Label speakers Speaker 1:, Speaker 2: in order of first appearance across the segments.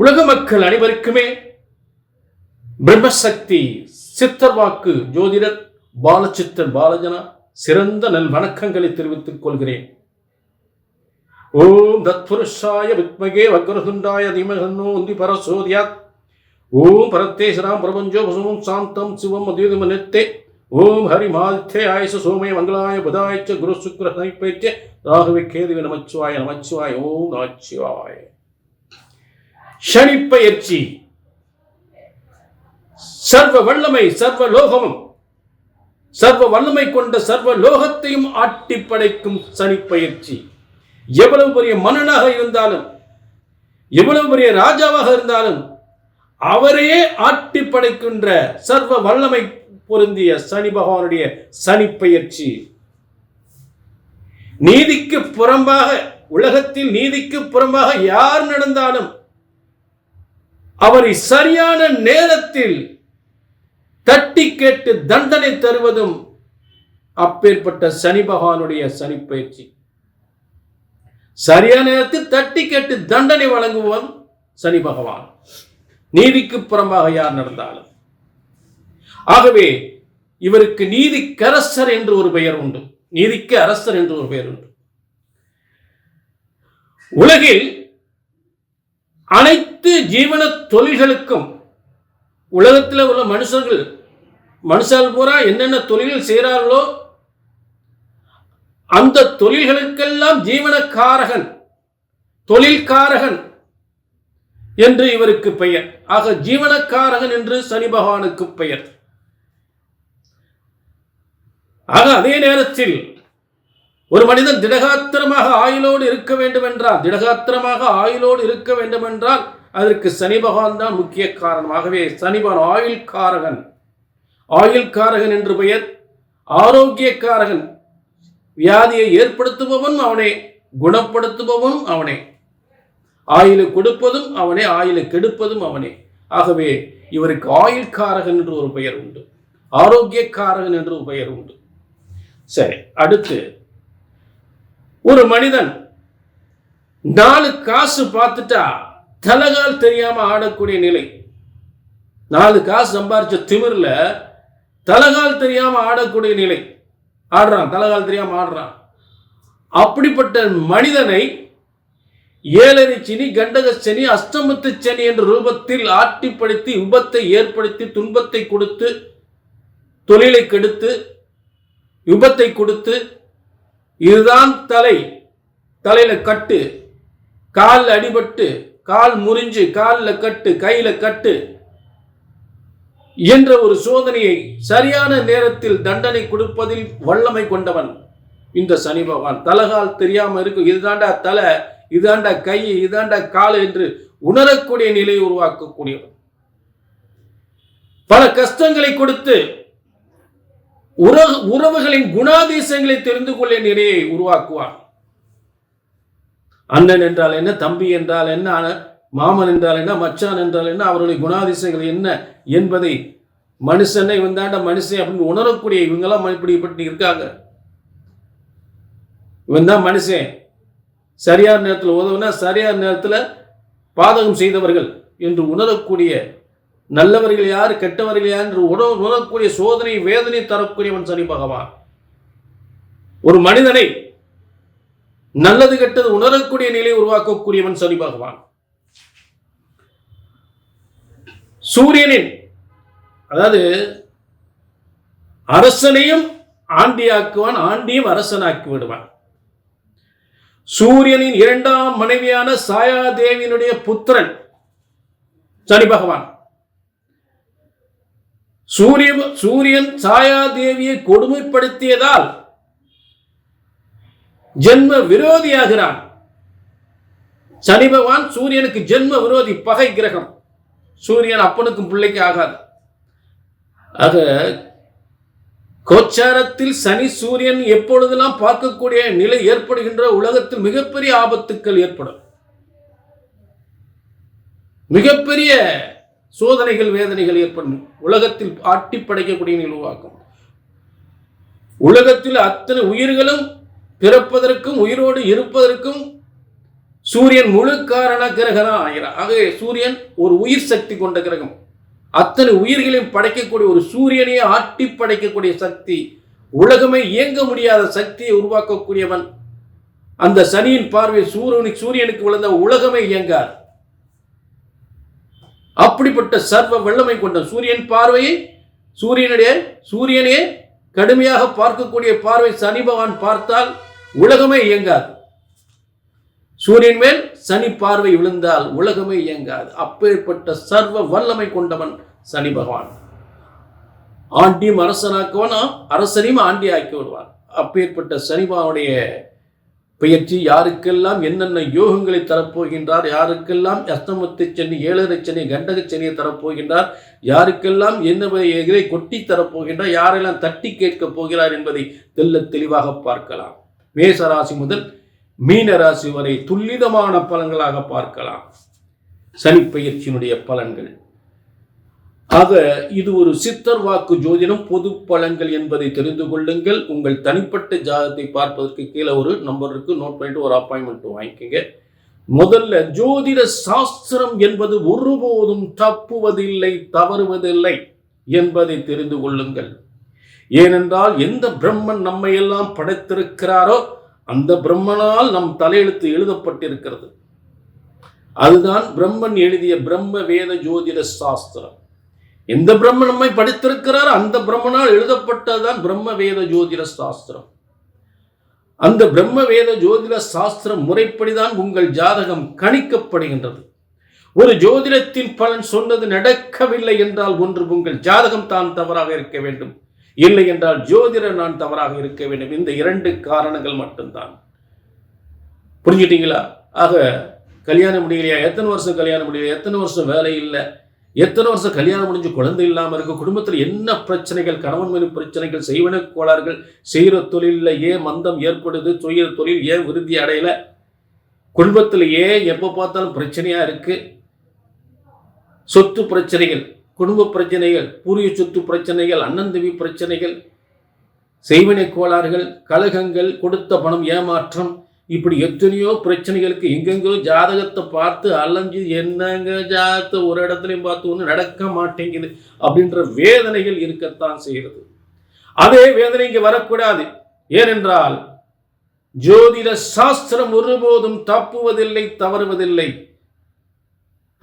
Speaker 1: உலக மக்கள் அனைவருக்குமே பிரம்மசக்தி சித்தர்வாக்கு ஜோதிடர் பாலச்சித்தர் பாலஜனா சிறந்த நல் வணக்கங்களை தெரிவித்துக் கொள்கிறேன். ஓம் தத்புருஷாய வித்மகே வக்ரதுண்டாய தீமகன்னோ உந்தி பரசோதியாத். ஓம் பரத்தேசராம் பிரபஞ்சோ வசுமம் சாந்தம் சிவம் அத்யுதமனித்தே ஓம் ஹரி மாதித்தே ஆயுச சோமய மங்களாய புதாய்ச்ச குரு சுக்ர சனிப்பேச்ச ராகவே கேதுவி நமச்சிவாய நமச்சிவாய ஓம் நமச்சிவாய. சனிப்பயிற்சி சர்வ வல்லமை சர்வ லோகமும் சர்வ வல்லமை கொண்ட சர்வ லோகத்தையும் ஆட்டி படைக்கும் சனிப்பெயர்ச்சி எவ்வளவு பெரிய மன்னனாக இருந்தாலும் எவ்வளவு பெரிய ராஜாவாக இருந்தாலும் அவரையே ஆட்டி படைக்கின்ற சர்வ வல்லமை பொருந்திய சனி பகவானுடைய சனிப்பயிற்சி நீதிக்கு புறம்பாக உலகத்தில் நீதிக்கு புறம்பாக யார் நடந்தாலும் அவரை சரியான நேரத்தில் தட்டி கேட்டு தண்டனை தருவதும் அப்பேற்பட்ட சனி பகவானுடைய சனிப்பயிற்சி. சரியான நேரத்தில் தட்டி கேட்டு தண்டனை வழங்குவதும் சனி பகவான். நீதிக்கு புறமாக யார் நடந்தாலும். ஆகவே இவருக்கு நீதிக்கரசர் என்று ஒரு பெயர் உண்டு. நீதிக்கு அரசர் என்று ஒரு பெயர் உண்டு. உலகில் அனைத்து ஜீவன தொழில்களுக்கும் உலகத்தில் உள்ள மனுஷர்கள் மனுஷால் பூரா என்னென்ன தொழில்கள் செய்கிறார்களோ அந்த தொழில்களுக்கெல்லாம் ஜீவனக்காரகன் தொழில்காரகன் என்று இவருக்கு பெயர். ஆக ஜீவனக்காரகன் என்று சனி பகவானுக்கு பெயர். ஆக அதே நேரத்தில் ஒரு மனிதன் திடகாத்திரமாக ஆயுளோடு இருக்க வேண்டும் என்றால் திடகாத்திரமாக ஆயுளோடு இருக்க வேண்டும் என்றால் அதற்கு சனி பகவான் தான் முக்கிய காரணமாகவே ஆயுள் காரகன் ஆயுள்காரகன். ஆயுள்காரகன் என்று பெயர். ஆரோக்கியக்காரகன். வியாதியை ஏற்படுத்துபவன் அவனே குணப்படுத்துபவனும் அவனே. ஆயுளை கொடுப்பதும் அவனே ஆயுளை கெடுப்பதும் அவனே. ஆகவே இவருக்கு ஆயுள்காரகன் என்று ஒரு பெயர் உண்டு. ஆரோக்கியக்காரகன் என்று ஒரு பெயர் உண்டு. சரி அடுத்து ஒரு மனிதன் நாலு காசு பார்த்துட்டா தலகால் தெரியாம ஆடக்கூடிய நிலை. நாலு காசு சம்பாரிச்ச திமிரில் தலகால் தெரியாம ஆடக்கூடிய நிலை. ஆடுறான் தலகால் தெரியாம ஆடுறான். அப்படிப்பட்ட மனிதனை ஏழரை சனி கண்டக சனி அஷ்டமத்து சனி என்ற ரூபத்தில் ஆட்டிப்படுத்தி விபத்தை ஏற்படுத்தி துன்பத்தை கொடுத்து தொழிலை கெடுத்து விபத்தை கொடுத்து இதுதான் தலை. தலையில கட்டு. கால் அடிபட்டு கால் முறிஞ்சு காலில் கட்டு கையில கட்டு என்ற ஒரு சோதனையை சரியான நேரத்தில் தண்டனை கொடுப்பதில் வல்லமை கொண்டவன் இந்த சனி பகவான். தலகால் தெரியாம இருக்கும். இதுதாண்டா தலை இதாண்டா கை இதாண்டா கால் என்று உணரக்கூடிய நிலையை உருவாக்கக்கூடியவன். பல கஷ்டங்களை கொடுத்து உறவு உறவுகளின் குணாதிசயங்களை தெரிந்து கொள்ள நிலையை உருவாக்குவான் அண்ணன் என்றால் என்ன தம்பி என்றால் என்ன மாமன் என்றால் என்ன மச்சான் என்றால் என்ன அவருடைய குணாதிசயங்கள் என்ன என்பதை மனுஷனை வந்தாண்ட மனுஷன் அப்படின்னு உணரக்கூடிய இவங்கெல்லாம் இப்படிப்பட்டு இருக்காங்க. இவன் தான் மனுஷன். சரியான நேரத்தில் உதவுனா சரியான நேரத்தில் பாதகம் செய்தவர்கள் என்று உணரக்கூடிய நல்லவர்கள் யார் கெட்டவர்கள் யார் என்று உணவு உணரக்கூடிய சோதனை வேதனை தரக்கூடியவன் சனி பகவான். ஒரு மனிதனை நல்லது கெட்டது உணரக்கூடிய நிலை உருவாக்கக்கூடியவன் சனி பகவான். சூரியனின் அதாவது அரசனையும் ஆண்டியாக்குவான் ஆண்டியும் அரசனாக்கி விடுவான். சூரியனின் இரண்டாம் மனைவியான சாயாதேவியினுடைய புத்திரன் சனி பகவான். சூரிய சூரியன் சாயாதேவியை கொடுமைப்படுத்தியதால் ஜென்ம விரோதியாகிறான். சனி பகவான் சூரியனுக்கு ஜென்ம விரோதி பகை கிரகம். சூரியன் அப்பனுக்கும் பிள்ளைக்கு ஆகாது. ஆக கோச்சாரத்தில் சனி சூரியன் எப்பொழுதெல்லாம் பார்க்கக்கூடிய நிலை ஏற்படுகின்ற உலகத்தில் மிகப்பெரிய ஆபத்துக்கள் ஏற்படும். மிகப்பெரிய சோதனைகள் வேதனைகள் ஏற்படும். உலகத்தில் ஆட்டி படைக்கக்கூடிய நிலை உலகத்தில் அத்தனை உயிர்களும் பிறப்பதற்கும் உயிரோடு இருப்பதற்கும் சூரியன் முழு காரண கிரகம் ஆகிறார் ஆகவே சூரியன் ஒரு உயிர் சக்தி கொண்ட கிரகம். அத்தனை உயிர்களையும் படைக்கக்கூடிய ஒரு சூரியனையே ஆட்டி படைக்கக்கூடிய சக்தி உலகமே இயங்க முடியாத சக்தியை உருவாக்கக்கூடியவன். அந்த சனியின் பார்வை சூரியனுக்கு சூரியனுக்கு விழுந்த உலகமே இயங்காது. அப்படிப்பட்ட சர்வ வல்லமை கொண்ட சூரியன் பார்வையை சூரியனுடைய சூரியனே கடுமையாக பார்க்கக்கூடிய பார்வை சனி பகவான் பார்த்தால் உலகமே இயங்காது. சூரியன் மேல் சனி பார்வை விழுந்தால் உலகமே இயங்காது. அப்பேற்பட்ட சர்வ வல்லமை கொண்டவன் சனி பகவான். ஆண்டியும் அரசனாக்குவன்? அரசனையும் ஆண்டி ஆக்கி விடுவான். அப்பேற்பட்ட சனி பகவானுடைய பெயர்ச்சி யாருக்கெல்லாம் என்னென்ன யோகங்களை தரப்போகின்றார் யாருக்கெல்லாம் அஸ்தமத்தை சனி ஏழரை சனி கண்டக சனியை தரப்போகின்றார் யாருக்கெல்லாம் என்ன எதிரை கொட்டி தரப்போகின்றார் யாரெல்லாம் தட்டி கேட்கப் போகிறார் என்பதை தெல்ல தெளிவாக பார்க்கலாம். மேசராசி முதல் மீன ராசி வரை துல்லிதமான பலன்களாக பார்க்கலாம். சனி பயிற்சியினுடைய பலன்கள். ஆக இது ஒரு சித்தர் வாக்கு ஜோதிடம் பொது பலன்கள் என்பதை தெரிந்து கொள்ளுங்கள். உங்கள் தனிப்பட்ட ஜாதகத்தை பார்ப்பதற்கு கீழே ஒரு நம்பர் இருக்கு. நோட் பண்ணிட்டு ஒரு அப்பாயின்மெண்ட் வாங்கிக்கோங்க. முதல்ல ஜோதிட சாஸ்திரம் என்பது ஒருபோதும் தப்புவதில்லை தவறுவதில்லை என்பதை தெரிந்து கொள்ளுங்கள். ஏனென்றால் எந்த பிரம்மன் நம்மை எல்லாம் படைத்திருக்கிறாரோ அந்த பிரம்மனால் நம் தலையெழுத்து எழுதப்பட்டிருக்கிறது. அதுதான் பிரம்மன் எழுதிய பிரம்ம வேத ஜோதிட சாஸ்திரம். எந்த பிரம்மன் நம்மை படித்திருக்கிறார்? அந்த பிரம்மனால் எழுதப்பட்டதுதான் பிரம்ம வேத ஜோதிட சாஸ்திரம். அந்த பிரம்ம வேத ஜோதிட சாஸ்திரம் முறைப்படிதான் உங்கள் ஜாதகம் கணிக்கப்படுகின்றது. ஒரு ஜோதிடத்தின் பலன் சொன்னது நடக்கவில்லை என்றால் ஒன்று உங்கள் ஜாதகம் தான் தவறாக இருக்க வேண்டும். இல்லை என்றால் ஜோதிடர் நான் தவறாக இருக்க வேண்டும். இந்த இரண்டு காரணங்கள் மட்டும்தான். புரிஞ்சுட்டீங்களா? ஆக கல்யாணம் முடியலையா? எத்தனை வருஷம் கல்யாணம் முடியலையா? எத்தனை வருஷம் வேலை இல்லை? எத்தனை வருஷம் கல்யாணம் முடிஞ்சு குழந்தை இல்லாமல் இருக்க? குடும்பத்தில் என்ன பிரச்சனைகள்? கணவன் மனைவி பிரச்சனைகள் செய்வன கோளாறுகள்? செய்கிற தொழிலில் ஏன் மந்தம் ஏற்படுது. செய்கிற தொழில் ஏன் விருத்தி அடையலை? குடும்பத்தில் ஏன் எப்போ பார்த்தாலும் பிரச்சனையாக இருக்கு. சொத்து பிரச்சனைகள் குடும்ப பிரச்சனைகள் பூரிய சொத்து பிரச்சனைகள் அண்ணந்தவி பிரச்சனைகள் செய்வினை கோளாறுகள் கழகங்கள் கொடுத்த பணம் ஏமாற்றம் இப்படி எத்தனையோ பிரச்சனைகளுக்கு எங்கெங்கோ ஜாதகத்தை பார்த்து அலைஞ்சு என்னங்க ஜாதகத்தை ஒரு இடத்துலையும் பார்த்து ஒன்றும் நடக்க மாட்டேங்குது அப்படின்ற வேதனைகள் இருக்கத்தான் செய்கிறது. அதே வேதனை இங்கே வரக்கூடாது. ஏனென்றால் ஜோதிட சாஸ்திரம் ஒருபோதும் தப்புவதில்லை தவறுவதில்லை.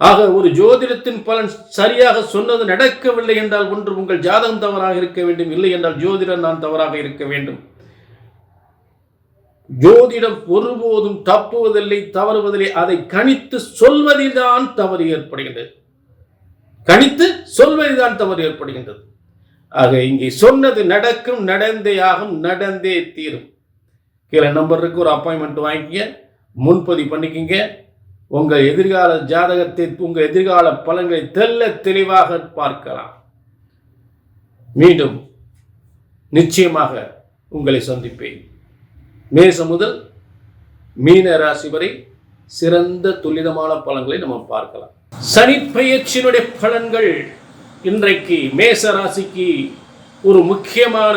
Speaker 1: ஆக ஒரு ஜோதிடத்தின் பலன் சரியாக சொன்னது நடக்கவில்லை என்றால் ஒன்று உங்கள் ஜாதகம் தவறாக இருக்க வேண்டும் இல்லை என்றால் ஜோதிடம் நான் தவறாக இருக்க வேண்டும். ஜோதிடம் ஒருபோதும் தப்புவதில்லை தவறுவதில்லை. அதை கணித்து சொல்வதில்தான் தவறு ஏற்படுகின்றது. கணித்து சொல்வதில்தான் தவறு ஏற்படுகின்றது. ஆக இங்கே சொன்னது நடக்கும் நடந்தே ஆகும் நடந்தே தீரும். கீழே நம்பருக்கு ஒரு அப்பாயின்மெண்ட் வாங்கிக்க முன்பதிவு பண்ணிக்கிங்க. உங்கள் எதிர்கால ஜாதகத்தை உங்கள் எதிர்கால பலன்களை தெல்ல தெளிவாக பார்க்கலாம். மீண்டும் நிச்சயமாக உங்களை சந்திப்பேன். மேசம் முதல் மீன ராசி வரை சிறந்த துல்லிதமான பலன்களை நம்ம பார்க்கலாம். சனி பயிற்சியினுடைய பலன்கள் இன்றைக்கு மேச ராசிக்கு ஒரு முக்கியமான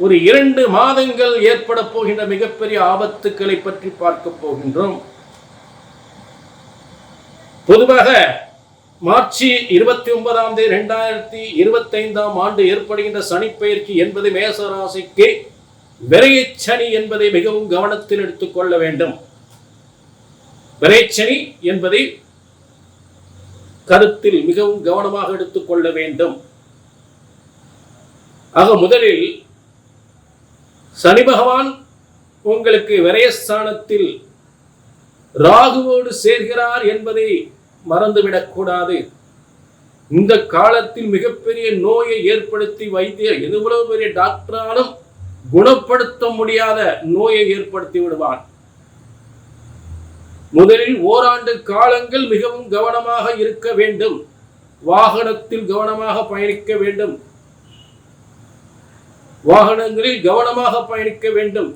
Speaker 1: ஒரு இரண்டு மாதங்கள் ஏற்பட போகின்ற மிகப்பெரிய ஆபத்துக்களை பற்றி பார்க்க போகின்றோம். பொதுவாக மார்ச் இருபத்தி ஒன்பதாம் தேதி இரண்டாயிரத்தி இருபத்தைந்தாம் ஆண்டு ஏற்படுகின்ற சனிப்பெயர்ச்சி என்பது மேசராசிக்கு விரையச்சனி என்பதை மிகவும் கவனத்தில் எடுத்துக்கொள்ள வேண்டும். விரைச்சனி என்பதை கருத்தில் மிகவும் கவனமாக எடுத்துக்கொள்ள வேண்டும். ஆக முதலில் சனி பகவான் உங்களுக்கு விரயஸ்தானத்தில் ராகுவோடு சேர்கிறார் என்பதை மறந்துவிடக்கூடாது இந்த காலத்தில் மிகப்பெரிய நோயை ஏற்படுத்தி வைத்திய எவ்வளவு பெரிய டாக்டராலும் குணப்படுத்த முடியாத நோயை ஏற்படுத்தி விடுவான். முதலில் ஓராண்டு காலங்கள் மிகவும் கவனமாக இருக்க வேண்டும். வாகனத்தில் கவனமாக பயணிக்க வேண்டும். வாகனங்களில் கவனமாக பயணிக்க வேண்டும்.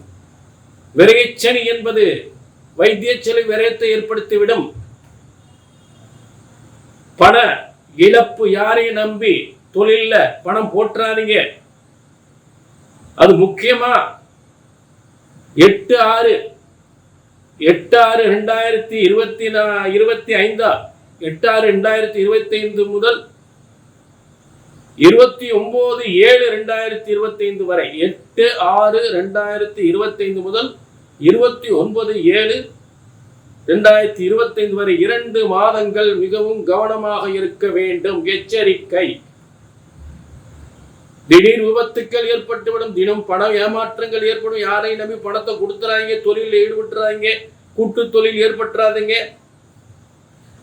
Speaker 1: விரைச்சனி என்பது வைத்திய செலவு விரயத்தை ஏற்படுத்திவிடும். பண இழப்பு யாரையும் நம்பி தொழில பணம் போட்டுறாதீங்க அது முக்கியமாக எட்டு ஆறு எட்டு ஆறு ரெண்டாயிரத்தி இருபத்தி நா இருபத்தி ஐந்தா? எட்டு ஆறு ரெண்டாயிரத்தி இருபத்தி ஐந்து முதல் இருபத்தி ஒன்பது ஏழு ரெண்டாயிரத்தி இருபத்தி ஐந்து வரை. எட்டு ஆறு ரெண்டாயிரத்தி இருபத்தி ஐந்து முதல் இருபத்தி ஒன்பது ஏழு ரெண்டாயிரத்தி இருபத்தைந்து வரை இரண்டு மாதங்கள் மிகவும் கவனமாக இருக்க வேண்டும். எச்சரிக்கை. திடீர் விபத்துக்கள் ஏற்பட்டுவிடும் தினம் பணம் ஏமாற்றங்கள் ஏற்படும் யாரை நம்பி பணத்தை கொடுத்துறாங்க தொழிலில் ஈடுபட்டுறாங்க கூட்டு தொழில் ஏற்பட்டுறாதீங்க.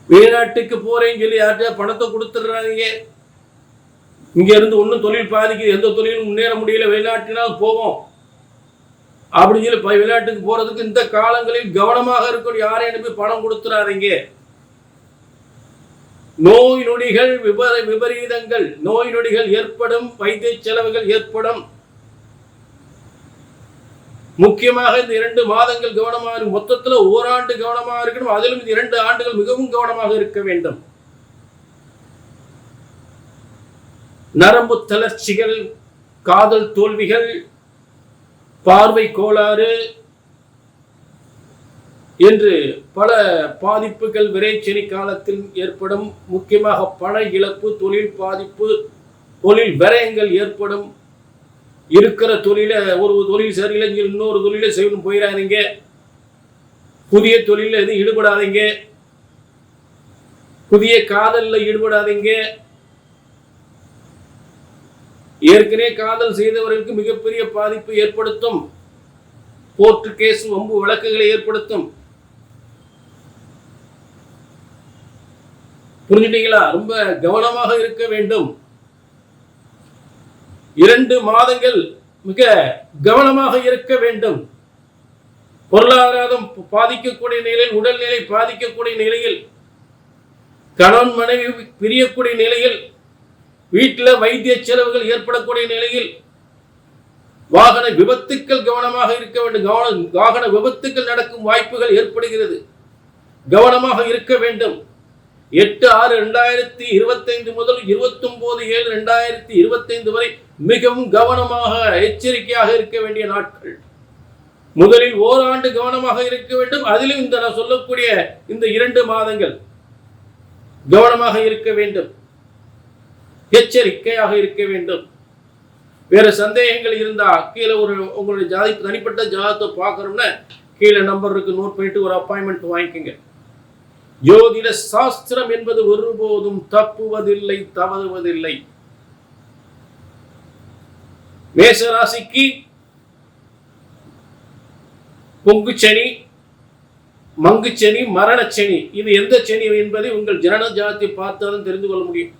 Speaker 1: வெளிநாட்டுக்கு போறேன்னு சொல்லி யார்கிட்ட பணத்தை கொடுத்துடுறாங்க. இங்க இருந்து ஒன்றும் தொழில் பாதிக்குது எந்த தொழிலும் முன்னேற முடியல வெளிநாட்டினால் போவோம். அப்படின்னு சொல்லி வெளிநாட்டுக்கு போறதுக்கு இந்த காலங்களில் கவனமாக இருக்கணும் யாரை அனுப்பி பணம் கொடுத்துறாதீங்க. நோய் நொடிகள் விபர விபரீதங்கள் நோய் நொடிகள் ஏற்படும் வைத்திய செலவுகள் ஏற்படும். முக்கியமாக இந்த இரண்டு மாதங்கள் கவனமாக இருக்கும் மொத்தத்துல ஓராண்டு கவனமாக இருக்கணும் அதிலும் இந்த இரண்டு ஆண்டுகள் மிகவும் கவனமாக இருக்க வேண்டும். நரம்பு தளர்ச்சிகள் காதல் தோல்விகள் பார்வை கோளாறு என்று பல பாதிப்புகள் விரைச்செனி காலத்தில் ஏற்படும். முக்கியமாக பண இழப்பு தொழில் பாதிப்பு தொழில் விரயங்கள் ஏற்படும். இருக்கிற தொழில ஒரு தொழில் சரியில்லை இன்னொரு தொழில செய்யணும் போயிடாதீங்க புதிய தொழில எதுவும் ஈடுபடாதீங்க. புதிய காதல்ல ஈடுபடாதீங்க. ஏற்கனவே காதல் செய்தவர்களுக்கு மிகப்பெரிய பாதிப்பு ஏற்படுத்தும். கோர்ட்டு கேஸ் வம்பு வழக்குகளை ஏற்படுத்தும். புரிஞ்சுட்டீங்களா? ரொம்ப கவனமாக இருக்க வேண்டும். இரண்டு மாதங்கள் மிக கவனமாக இருக்க வேண்டும். பொருளாதாரம் பாதிக்கக்கூடிய நிலையில் உடல்நிலை பாதிக்கக்கூடிய நிலையில் கணவன் மனைவி பிரியக்கூடிய நிலையில் வீட்டில் வைத்திய செலவுகள் ஏற்படக்கூடிய நிலையில் வாகன விபத்துக்கள் கவனமாக இருக்க வேண்டும். கவன வாகன விபத்துக்கள் நடக்கும் வாய்ப்புகள் ஏற்படுகிறது. கவனமாக இருக்க வேண்டும். எட்டு ஆறு ரெண்டாயிரத்தி இருபத்தைந்து முதல் இருபத்தொம்போது ஏழு ரெண்டாயிரத்தி இருபத்தைந்து வரை மிகவும் கவனமாக எச்சரிக்கையாக இருக்க வேண்டிய நாட்கள். முதலில் ஓராண்டு கவனமாக இருக்க வேண்டும். அதிலும் இந்த நான் சொல்லக்கூடிய இந்த இரண்டு மாதங்கள் கவனமாக இருக்க வேண்டும். எச்சரிக்கையாக இருக்க வேண்டும். வேற சந்தேகங்கள் இருந்தா கீழே ஒரு உங்களுடைய ஜாதி தனிப்பட்ட ஜாதகத்தை பார்க்கணும்னா கீழே நம்பர் இருக்கு நோட் பண்ணிட்டு ஒரு அப்பாயின்மெண்ட் வாங்கிக்கோங்க. ஜோதிட சாஸ்திரம் என்பது ஒருபோதும் தப்புவதில்லை தவறுவதில்லை. மேசராசிக்கு பொங்குச்சனி மங்குச்சனி மரணச்சனி இது எந்த சனி என்பதை உங்கள் ஜனன ஜாதி பார்த்தாலும் தெரிந்து கொள்ள முடியும்.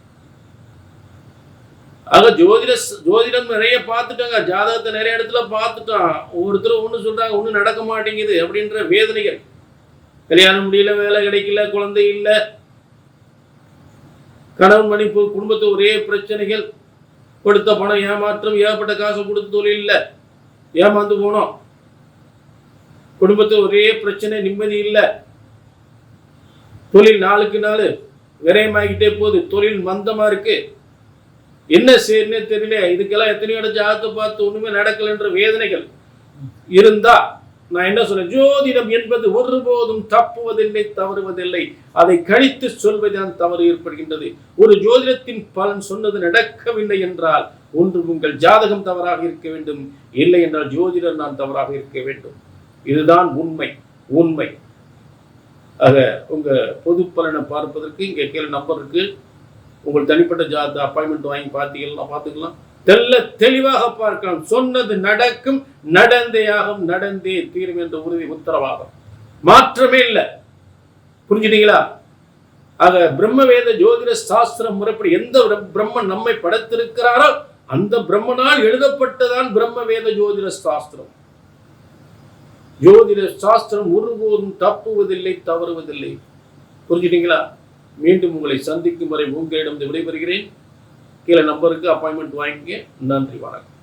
Speaker 1: ஆக ஜோதிட ஜோதிடம் நிறைய பார்த்துட்டாங்க ஜாதகத்தை நிறைய இடத்துல பார்த்துட்டான். ஒவ்வொருத்தரும் ஒன்று சொல்றாங்க ஒன்றும் நடக்க மாட்டேங்குது அப்படின்ற வேதனைகள். கல்யாணம் முடியல வேலை கிடைக்கல குழந்தை இல்லை. கணவன் மணிப்பு குடும்பத்து ஒரே பிரச்சனைகள். கொடுத்த பணம் ஏமாற்றம் ஏகப்பட்ட காசு கொடுத்த தொழில் இல்லை. ஏமாந்து போனோம். குடும்பத்து ஒரே பிரச்சனை நிம்மதி இல்லை. தொழில் நாளுக்கு நாள் விரயமாகிட்டே போகுது. தொழில் மந்தமா இருக்கு. என்ன செய்யணும்னே தெரியல இதுக்கெல்லாம் எத்தனையோ ஜாத்து பார்த்து ஒண்ணுமே நடக்கலைன்ற வேதனைகள் இருந்தா நான் என்ன சொல்றேன் ஜோதிடம் என்பது ஒருபோதும் தப்புவதில்லை தவறுவதில்லை. அதை கழித்து சொல்வதுதான் தவறு ஏற்படுகின்றது. ஒரு ஜோதிடத்தின் பலன் சொன்னது நடக்கவில்லை என்றால் ஒன்று உங்கள் ஜாதகம் தவறாக இருக்க வேண்டும். இல்லை என்றால் ஜோதிடர் நான் தவறாக இருக்க வேண்டும். இதுதான் உண்மை உண்மை. ஆக உங்க பொது பலனை பார்ப்பதற்கு இங்க கீழே நம்பர் இருக்கு. உங்கள் தனிப்பட்ட ஜாத அப்பாயின்மெண்ட் வாங்கி பார்த்தீங்கன்னா பார்த்துக்கலாம். தெல்ல தெளிவாக பார்க்கலாம். சொன்னது நடக்கும் நடந்தேயாகும் நடந்தே தீரும் என்ற உறுதி உத்தரவாகும் மாற்றமே இல்லை. புரிஞ்சுட்டீங்களா? ஆக பிரம்மவேத ஜோதிட சாஸ்திரம் முறைப்படி எந்த பிரம்மன் நம்மை படைத்திருக்கிறாரோ அந்த பிரம்மனால் எழுதப்பட்டதான் பிரம்மவேத ஜோதிட சாஸ்திரம். ஜோதிட சாஸ்திரம் ஒருபோதும் தப்புவதில்லை தவறுவதில்லை. புரிஞ்சுட்டீங்களா? மீண்டும் உங்களை சந்திக்கும் வரை உங்களிடம் விடைபெறுகிறேன். கீழே நம்பருக்கு அப்பாயின்மெண்ட் வாங்கிக்க. நன்றி வணக்கம்.